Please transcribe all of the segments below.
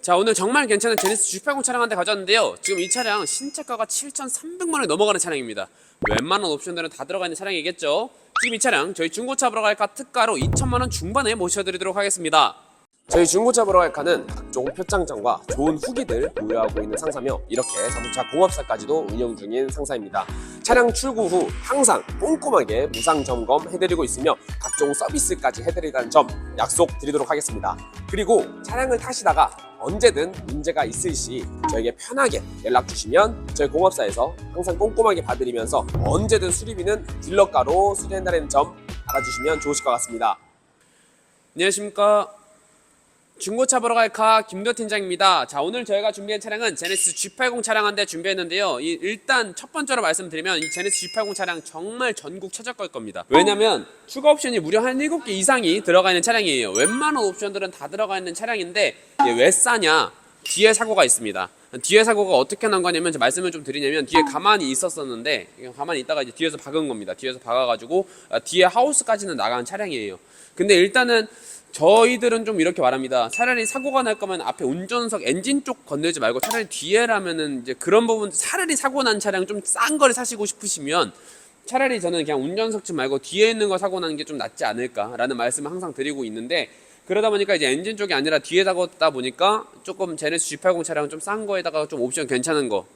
자 오늘 정말 괜찮은 제네시스 G80 차량 한 대 가져왔는데요 지금 이 차량 신차가가 7,300만원이 넘어가는 차량입니다 웬만한 옵션들은 다 들어가 있는 차량이겠죠 지금 이 차량 저희 중고차 보러 갈까 특가로 2천만원 중반에 모셔드리도록 하겠습니다 저희 중고차 보러 갈 카는 각종 표창장과 좋은 후기들 보유하고 있는 상사며 이렇게 자동차 공업사까지도 운영 중인 상사입니다. 차량 출고 후 항상 꼼꼼하게 무상 점검 해드리고 있으며 각종 서비스까지 해드리다는 점 약속 드리도록 하겠습니다. 그리고 차량을 타시다가 언제든 문제가 있을 시 저에게 편하게 연락 주시면 저희 공업사에서 항상 꼼꼼하게 봐드리면서 언제든 수리비는 딜러가로 수리한다는 점 알아주시면 좋으실 것 같습니다. 안녕하십니까. 중고차 보러 갈카 김도 팀장입니다. 자 오늘 저희가 준비한 차량은 제네시스 G80 차량 한 대 준비했는데요. 이, 일단 첫 번째로 말씀드리면 이 제네시스 G80 차량 정말 전국 최저가일 겁니다. 왜냐면 추가 옵션이 무려 한 7개 이상이 들어가 있는 차량이에요. 웬만한 옵션들은 다 들어가 있는 차량인데 왜 싸냐? 뒤에 사고가 있습니다. 뒤에 사고가 어떻게 난 거냐면 제가 말씀을 좀 드리냐면 뒤에 가만히 있었었는데 가만히 있다가 이제 뒤에서 박은 겁니다. 뒤에서 박아가지고 아, 뒤에 하우스까지는 나간 차량이에요. 근데 일단은 저희들은 좀 이렇게 말합니다. 차라리 사고가 날 거면 앞에 운전석 엔진 쪽 건들지 말고 차라리 뒤에라면은 이제 그런 부분 차라리 사고 난 차량 좀 싼 거를 사시고 싶으시면 차라리 저는 그냥 운전석 쪽 말고 뒤에 있는 거 사고 나는 게 좀 낫지 않을까라는 말씀을 항상 드리고 있는데 그러다 보니까 이제 엔진 쪽이 아니라 뒤에 사고다 보니까 조금 제네스 G80 차량은 좀 싼 거에다가 좀 옵션 괜찮은 거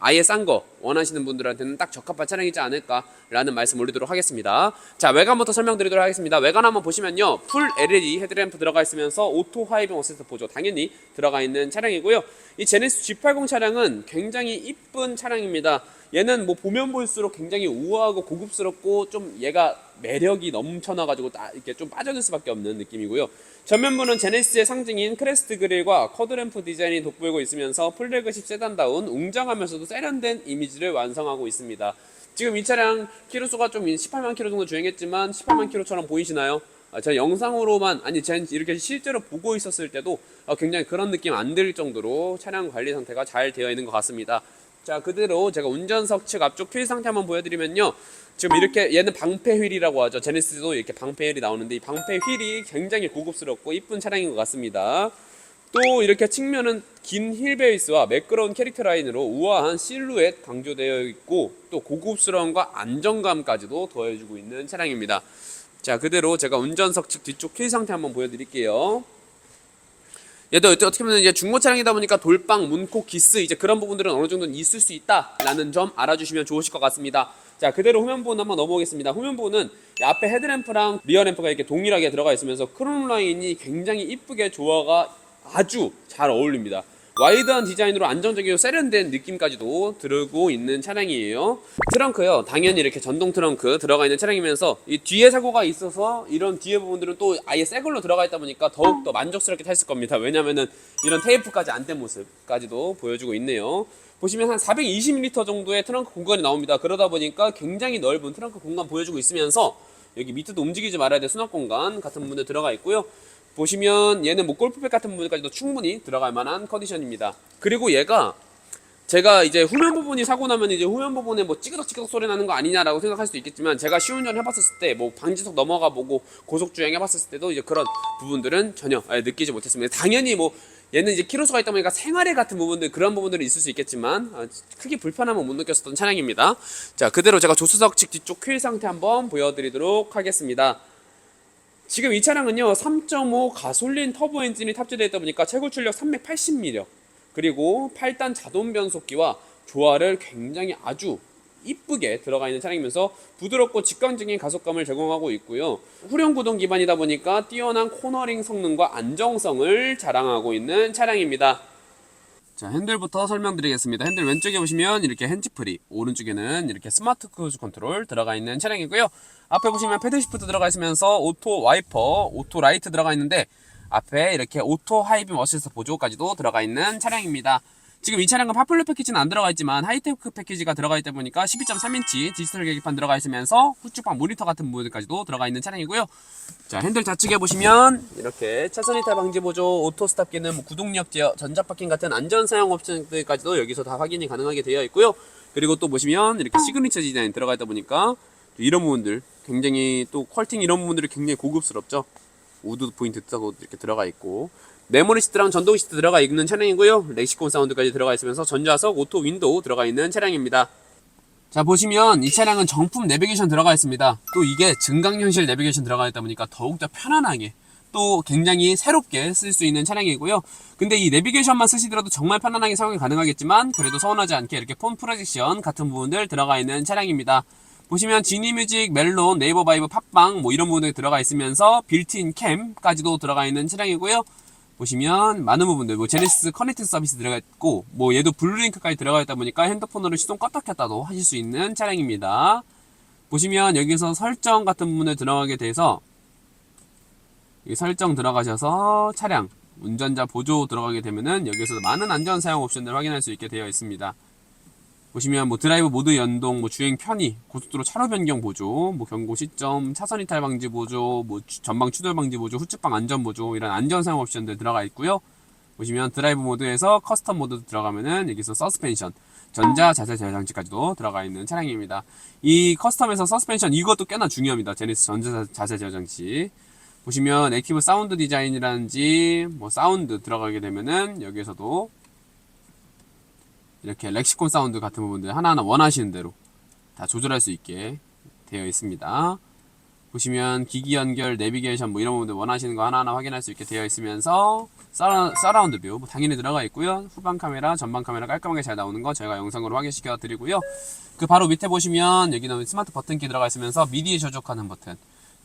아예 싼 거 원하시는 분들한테는 딱 적합한 차량이지 않을까라는 말씀 올리도록 하겠습니다. 자 외관부터 설명드리도록 하겠습니다. 외관 한번 보시면요 풀 LED 헤드램프 들어가 있으면서 오토 하이빙 어시스트 보조 당연히 들어가 있는 차량이고요. 이 제네시스 G80 차량은 굉장히 이쁜 차량입니다. 얘는 뭐 보면 볼수록 굉장히 우아하고 고급스럽고 좀 얘가 매력이 넘쳐나가지고 딱 이렇게 좀 빠져들 수밖에 없는 느낌이고요. 전면부는 제네시스의 상징인 크레스트 그릴과 커드램프 디자인이 돋보이고 있으면서 플래그십 세단다운 웅장하면서도 세련된 이미지를 완성하고 있습니다. 지금 이 차량 키로수가 좀 18만 킬로 정도 주행했지만 18만 킬로처럼 보이시나요? 아, 제가 영상으로만 아니 제가 이렇게 실제로 보고 있었을 때도 어, 굉장히 그런 느낌 안 들 정도로 차량 관리 상태가 잘 되어 있는 것 같습니다. 자 그대로 제가 운전석 측 앞쪽 휠 상태 한번 보여드리면요. 지금 이렇게 얘는 방패 휠이라고 하죠. 제네시스도 이렇게 방패 휠이 나오는데 이 방패 휠이 굉장히 고급스럽고 이쁜 차량인 것 같습니다. 또 이렇게 측면은 긴 힐 베이스와 매끄러운 캐릭터 라인으로 우아한 실루엣 강조되어 있고 또 고급스러움과 안정감까지도 더해주고 있는 차량입니다. 자 그대로 제가 운전석 측 뒤쪽 휠 상태 한번 보여드릴게요 얘도 어떻게 보면 이제 중고 차량이다 보니까 돌방, 문콕, 기스 이제 그런 부분들은 어느 정도는 있을 수 있다라는 점 알아주시면 좋으실 것 같습니다. 자 그대로 후면부는 한번 넘어오겠습니다. 후면부는 이 앞에 헤드램프랑 리어 램프가 이렇게 동일하게 들어가 있으면서 크롬 라인이 굉장히 이쁘게 조화가 아주 잘 어울립니다. 와이드한 디자인으로 안정적이고 세련된 느낌까지도 들고 있는 차량이에요. 트렁크요. 당연히 이렇게 전동 트렁크 들어가 있는 차량이면서 이 뒤에 사고가 있어서 이런 뒤에 부분들은 또 아예 새 걸로 들어가 있다 보니까 더욱 더 만족스럽게 탔을 겁니다. 왜냐면은 이런 테이프까지 안뗀 모습까지도 보여주고 있네요. 보시면 한 420m 정도의 트렁크 공간이 나옵니다. 그러다 보니까 굉장히 넓은 트렁크 공간 보여주고 있으면서 여기 밑에도 움직이지 말아야 될 수납 공간 같은 부분들 들어가 있고요. 보시면 얘는 뭐 골프백 같은 부분까지도 충분히 들어갈 만한 컨디션입니다. 그리고 얘가 제가 이제 후면 부분이 사고 나면 이제 후면 부분에 뭐 찌그덕찌그덕 소리 나는 거 아니냐라고 생각할 수도 있겠지만 제가 시운전 해봤을 때 뭐 방지턱 넘어가 보고 고속 주행 해봤을 때도 이제 그런 부분들은 전혀 예, 느끼지 못했습니다. 당연히 뭐 얘는 이제 키로수가 있다 보니까 생활의 같은 부분들 그런 부분들이 있을 수 있겠지만 아, 크게 불편함은 못 느꼈었던 차량입니다. 자 그대로 제가 조수석 측 뒤쪽 휠 상태 한번 보여드리도록 하겠습니다. 지금 이 차량은요 3.5 가솔린 터보 엔진이 탑재되어 있다 보니까 최고 출력 380마력 그리고 8단 자동 변속기와 조화를 굉장히 아주 이쁘게 들어가 있는 차량이면서 부드럽고 직관적인 가속감을 제공하고 있고요. 후륜 구동 기반이다 보니까 뛰어난 코너링 성능과 안정성을 자랑하고 있는 차량입니다. 자 핸들부터 설명드리겠습니다. 핸들 왼쪽에 보시면 이렇게 핸즈프리, 오른쪽에는 이렇게 스마트 크루즈 컨트롤 들어가 있는 차량이고요. 앞에 보시면 패드 시프트 들어가 있으면서 오토 와이퍼, 오토 라이트 들어가 있는데 앞에 이렇게 오토 하이빔 어시스트 보조까지도 들어가 있는 차량입니다. 지금 이 차량은 파퓰러 패키지는 안 들어가 있지만 하이테크 패키지가 들어가 있다 보니까 12.3인치 디지털 계기판 들어가 있으면서 후측방 모니터 같은 부분들까지도 들어가 있는 차량이고요. 자 핸들 좌측에 보시면 이렇게 차선 이탈 방지 보조, 오토 스탑 기능, 뭐 구동력 제어, 전자 파킹 같은 안전 사용 옵션들까지도 여기서 다 확인이 가능하게 되어 있고요. 그리고 또 보시면 이렇게 시그니처 디자인 들어가 있다 보니까 이런 부분들 굉장히 또 컬팅 이런 부분들이 굉장히 고급스럽죠. 우드 포인트 따고 이렇게 들어가 있고 메모리 시트랑 전동 시트 들어가 있는 차량이고요. 렉시콘 사운드까지 들어가 있으면서 전자석, 오토 윈도우 들어가 있는 차량입니다. 자 보시면 이 차량은 정품 내비게이션 들어가 있습니다. 또 이게 증강현실 내비게이션 들어가 있다 보니까 더욱더 편안하게 또 굉장히 새롭게 쓸 수 있는 차량이고요. 근데 이 내비게이션만 쓰시더라도 정말 편안하게 사용이 가능하겠지만 그래도 서운하지 않게 이렇게 폰 프로젝션 같은 부분들 들어가 있는 차량입니다. 보시면 지니뮤직, 멜론, 네이버 바이브, 팟빵 뭐 이런 부분들이 들어가 있으면서 빌트인 캠까지도 들어가 있는 차량이고요. 보시면 많은 부분들 뭐 제네시스 커넥트 서비스 들어가 있고 뭐 얘도 블루링크까지 들어가 있다 보니까 핸드폰으로 시동 껐다 켰다도 하실 수 있는 차량입니다. 보시면 여기서 설정 같은 부분을 들어가게 돼서 이 설정 들어가셔서 차량 운전자 보조 들어가게 되면은 여기서 많은 안전 사용 옵션을 확인할 수 있게 되어 있습니다. 보시면 뭐 드라이브 모드 연동, 뭐 주행 편의, 고속도로 차로 변경 보조, 뭐 경고 시점, 차선 이탈 방지 보조, 뭐 추- 전방 추돌 방지 보조, 후측방 안전 보조 이런 안전 사용 옵션들 들어가 있고요. 보시면 드라이브 모드에서 커스텀 모드 들어가면은 여기서 서스펜션, 전자 자세 제어 장치까지도 들어가 있는 차량입니다. 이 커스텀에서 서스펜션 이것도 꽤나 중요합니다. 제네시스 전자 자세 제어 장치. 보시면 액티브 사운드 디자인이라든지 뭐 사운드 들어가게 되면은 여기에서도 이렇게 렉시콘 사운드 같은 부분들 하나하나 원하시는 대로 다 조절할 수 있게 되어 있습니다. 보시면 기기 연결, 내비게이션 뭐 이런 부분들 원하시는 거 하나하나 확인할 수 있게 되어 있으면서 서라, 서라운드 뷰 뭐 당연히 들어가 있고요. 후방 카메라, 전방 카메라 깔끔하게 잘 나오는 거 저희가 영상으로 확인시켜 드리고요. 그 바로 밑에 보시면 여기 는 스마트 버튼키 들어가 있으면서 미디 조작하는 버튼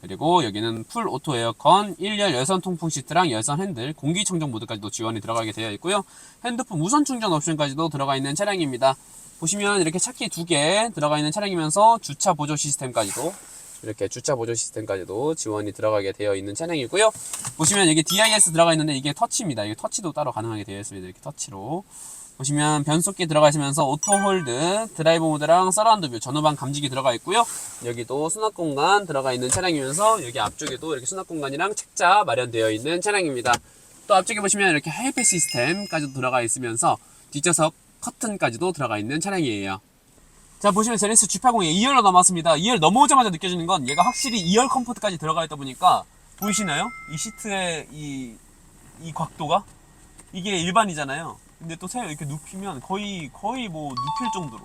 그리고 여기는 풀 오토 에어컨, 1열 열선 통풍 시트랑 열선 핸들, 공기청정 모드까지도 지원이 들어가게 되어 있고요. 핸드폰 무선 충전 옵션까지도 들어가 있는 차량입니다. 보시면 이렇게 차키 두 개 들어가 있는 차량이면서 주차 보조 시스템까지도 이렇게 주차 보조 시스템까지도 지원이 들어가게 되어 있는 차량이고요. 보시면 여기 DIS 들어가 있는데 이게 터치입니다. 이게 터치도 따로 가능하게 되어 있습니다. 이렇게 터치로. 보시면 변속기 들어가 있으면서 오토 홀드, 드라이브 모드랑 서라운드 뷰, 전후방 감지기 들어가 있고요. 여기도 수납 공간 들어가 있는 차량이면서 여기 앞쪽에도 이렇게 수납 공간이랑 책자 마련되어 있는 차량입니다. 또 앞쪽에 보시면 이렇게 하이패 시스템까지도 들어가 있으면서 뒷좌석 커튼까지도 들어가 있는 차량이에요. 자 보시면 제네스 G80에 2열로 넘었습니다. 2열 넘어오자마자 느껴지는 건 얘가 확실히 2열 컴포트까지 들어가 있다 보니까 보이시나요? 이 시트의 이, 이 각도가 이게 일반이잖아요. 근데 또 새로 이렇게 눕히면 거의 거의 뭐 눕힐 정도로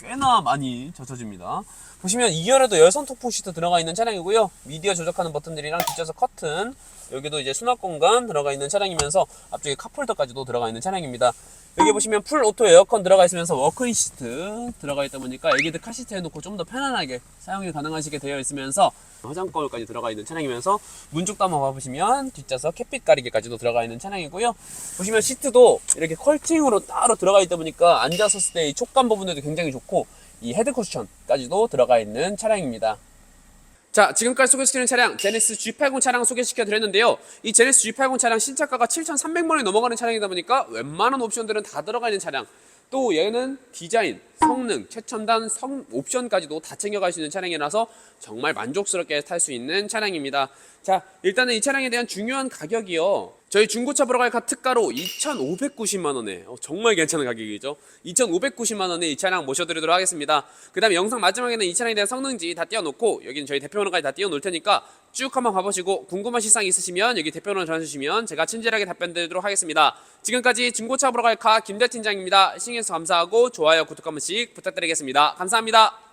꽤나 많이 젖혀집니다. 보시면 2열에도 열선 통풍 시트 들어가 있는 차량이고요. 미디어 조작하는 버튼들이랑 뒷좌석 커튼 여기도 이제 수납 공간 들어가 있는 차량이면서 앞쪽에 컵홀더까지도 들어가 있는 차량입니다. 여기 보시면 풀 오토 에어컨 들어가 있으면서 워크인 시트 들어가 있다 보니까 애기들 카시트 해놓고 좀 더 편안하게 사용이 가능하시게 되어 있으면서 화장 거울까지 들어가 있는 차량이면서 문 쪽도 한번 봐보시면 뒷좌석 캡빛 가리개까지도 들어가 있는 차량이고요. 보시면 시트도 이렇게 컬팅으로 따로 들어가 있다 보니까 앉았을 때 이 촉감 부분들도 굉장히 좋고 이 헤드 쿠션까지도 들어가 있는 차량입니다. 자, 지금까지 소개시키는 차량 제네시스 G80 차량 소개시켜 드렸는데요. 이 제네시스 G80 차량 신차가가 7,300만 원이 넘어가는 차량이다 보니까 웬만한 옵션들은 다 들어가 있는 차량. 또 얘는 디자인, 성능, 최첨단 성 옵션까지도 다 챙겨갈 수 있는 차량이라서 정말 만족스럽게 탈 수 있는 차량입니다. 자, 일단은 이 차량에 대한 중요한 가격이요. 저희 중고차 보러 갈카 특가로 2,590만 원에 어, 정말 괜찮은 가격이죠. 2,590만 원에 이 차량 모셔드리도록 하겠습니다. 그다음에 영상 마지막에는 이 차량에 대한 성능지 다 띄워놓고 여기는 저희 대표번호까지 다 띄워놓을 테니까 쭉 한번 봐보시고 궁금하신 사항 있으시면 여기 대표번호 전해주시면 제가 친절하게 답변드리도록 하겠습니다. 지금까지 중고차 보러 갈카 김대 팀장입니다. 시청해주셔서 감사하고 좋아요, 구독 한 번씩 부탁드리겠습니다. 감사합니다.